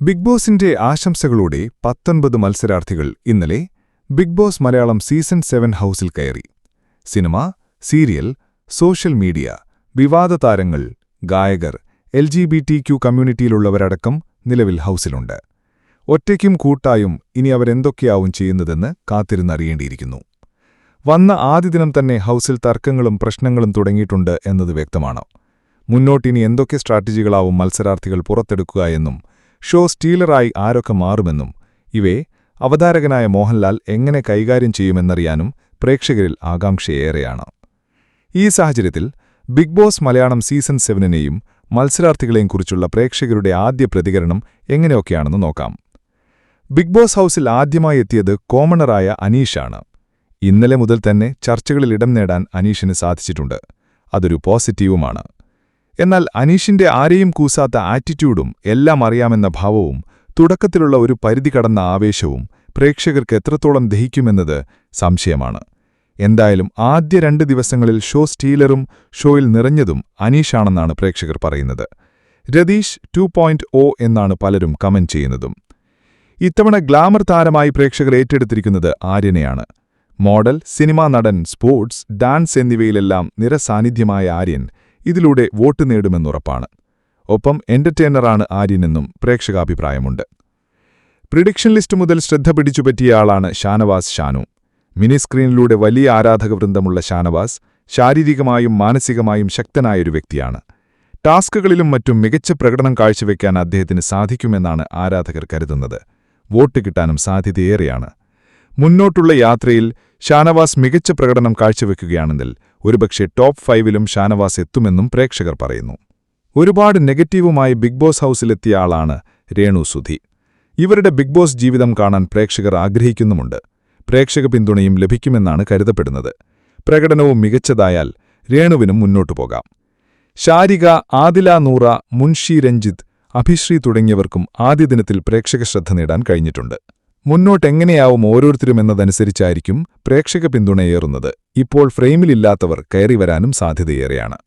Big ബോസിന്റെ ആശംസകളോടെ പത്തൊൻപത് മത്സരാർത്ഥികൾ ഇന്നലെ big boss Malayalam season seven ഹൗസിൽ കയറി. സിനിമ സീരിയൽ സോഷ്യൽ മീഡിയ വിവാദ താരങ്ങൾ ഗായകർ L G B T Q കമ്മ്യൂണിറ്റിയിലുള്ളവരടക്കം നിലവിൽ ഹൗസിലുണ്ട്. ഒറ്റയ്ക്കും കൂട്ടായും ഇനി അവരെന്തൊക്കെയാവും ചെയ്യുന്നതെന്ന് കാത്തിരുന്നറിയേണ്ടിയിരിക്കുന്നു. വന്ന ആദ്യ ദിനം തന്നെ ഹൗസിൽ തർക്കങ്ങളും പ്രശ്നങ്ങളും തുടങ്ങിയിട്ടുണ്ട് എന്നത് വ്യക്തമാണ്. മുന്നോട്ടിനി എന്തൊക്കെ സ്ട്രാറ്റജികളാവും മത്സരാർത്ഥികൾ പുറത്തെടുക്കുക എന്നും ഷോ സ്റ്റീലറായി ആരൊക്കെ മാറുമെന്നും ഇവയെ അവതാരകനായ മോഹൻലാൽ എങ്ങനെ കൈകാര്യം ചെയ്യുമെന്നറിയാനും പ്രേക്ഷകരിൽ ആകാംക്ഷയേറെയാണ്. ഈ സാഹചര്യത്തിൽ ബിഗ് ബോസ് മലയാളം സീസൺ സെവനിനെയും മത്സരാർത്ഥികളെയും കുറിച്ചുള്ള പ്രേക്ഷകരുടെ ആദ്യ പ്രതികരണം എങ്ങനെയൊക്കെയാണെന്ന് നോക്കാം. ബിഗ് ബോസ് ഹൗസിൽ ആദ്യമായി എത്തിയത് കോമണറായ അനീഷാണ്. ഇന്നലെ മുതൽ തന്നെ ചർച്ചകളിൽ ഇടം നേടാൻ അനീഷിന് സാധിച്ചിട്ടുണ്ട്. അതൊരു പോസിറ്റീവുമാണ്. എന്നാൽ അനീഷിന്റെ ആരെയും കൂസാത്ത ആറ്റിറ്റ്യൂഡും എല്ലാം അറിയാമെന്ന ഭാവവും തുടക്കത്തിലുള്ള ഒരു പരിധി കടന്ന ആവേശവും പ്രേക്ഷകർക്ക് എത്രത്തോളം ദഹിക്കുമെന്നത് സംശയമാണ്. എന്തായാലും ആദ്യ രണ്ട് ദിവസങ്ങളിൽ ഷോ സ്റ്റീലറും ഷോയിൽ നിറഞ്ഞതും അനീഷാണെന്നാണ് പ്രേക്ഷകർ പറയുന്നത്. രതീഷ് ടു പോയിന്റ് ഒ എന്നാണ് പലരും കമന്റ് ചെയ്യുന്നതും. ഇത്തവണ ഗ്ലാമർ താരമായി പ്രേക്ഷകർ ഏറ്റെടുത്തിരിക്കുന്നത് ആര്യനെയാണ്. മോഡൽ സിനിമാ നടൻ സ്പോർട്സ് ഡാൻസ് എന്നിവയിലെല്ലാം നിരസാന്നിധ്യമായ ആര്യൻ ഇതിലൂടെ വോട്ട് നേടുമെന്നുറപ്പാണ്. ഒപ്പം എന്റർടൈനറാണ് ആര്യനെന്നും പ്രേക്ഷകാഭിപ്രായമുണ്ട്. പ്രിഡിക്ഷൻ ലിസ്റ്റ് മുതൽ ശ്രദ്ധ പിടിച്ചുപറ്റിയയാളാണ് ഷാനവാസ് ഷാനു. മിനിസ്ക്രീനിലൂടെ വലിയ ആരാധകവൃന്ദമുള്ള ഷാനവാസ് ശാരീരികമായും മാനസികമായും ശക്തനായൊരു വ്യക്തിയാണ്. ടാസ്കുകളിലും മറ്റും മികച്ച പ്രകടനം കാഴ്ചവെക്കാൻ അദ്ദേഹത്തിന് സാധിക്കുമെന്നാണ് ആരാധകർ കരുതുന്നത്. വോട്ട് കിട്ടാനും സാധ്യതയേറെയാണ്. മുന്നോട്ടുള്ള യാത്രയിൽ ഷാനവാസ് മികച്ച പ്രകടനം കാഴ്ചവെക്കുകയാണെങ്കിൽ ഒരുപക്ഷെ ടോപ്പ് ഫൈവിലും ഷാനവാസ് എത്തുമെന്നും പ്രേക്ഷകർ പറയുന്നു. ഒരുപാട് നെഗറ്റീവുമായി ബിഗ് ബോസ് ഹൗസിലെത്തിയ ആളാണ് രേണു സുധി. ഇവരുടെ ബിഗ് ബോസ് ജീവിതം കാണാൻ പ്രേക്ഷകർ ആഗ്രഹിക്കുന്നുമുണ്ട്. പ്രേക്ഷക പിന്തുണയും ലഭിക്കുമെന്നാണ് കരുതപ്പെടുന്നത്. പ്രകടനവും മികച്ചതായാൽ രേണുവിനും മുന്നോട്ടു പോകാം. ശാരിക ആദില നൂറ മുൻഷി രഞ്ജിത്ത് അഭിശ്രീ തുടങ്ങിയവർക്കും ആദ്യ ദിനത്തിൽ പ്രേക്ഷക ശ്രദ്ധ നേടാൻ കഴിഞ്ഞിട്ടുണ്ട്. മുന്നോട്ടെങ്ങനെയാവും ഓരോരുത്തരും എന്നതനുസരിച്ചായിരിക്കും പ്രേക്ഷക പിന്തുണയേറുന്നത്. ഇപ്പോൾ ഫ്രെയിമിലില്ലാത്തവർ കയറിവരാനും സാധ്യതയേറെയാണ്.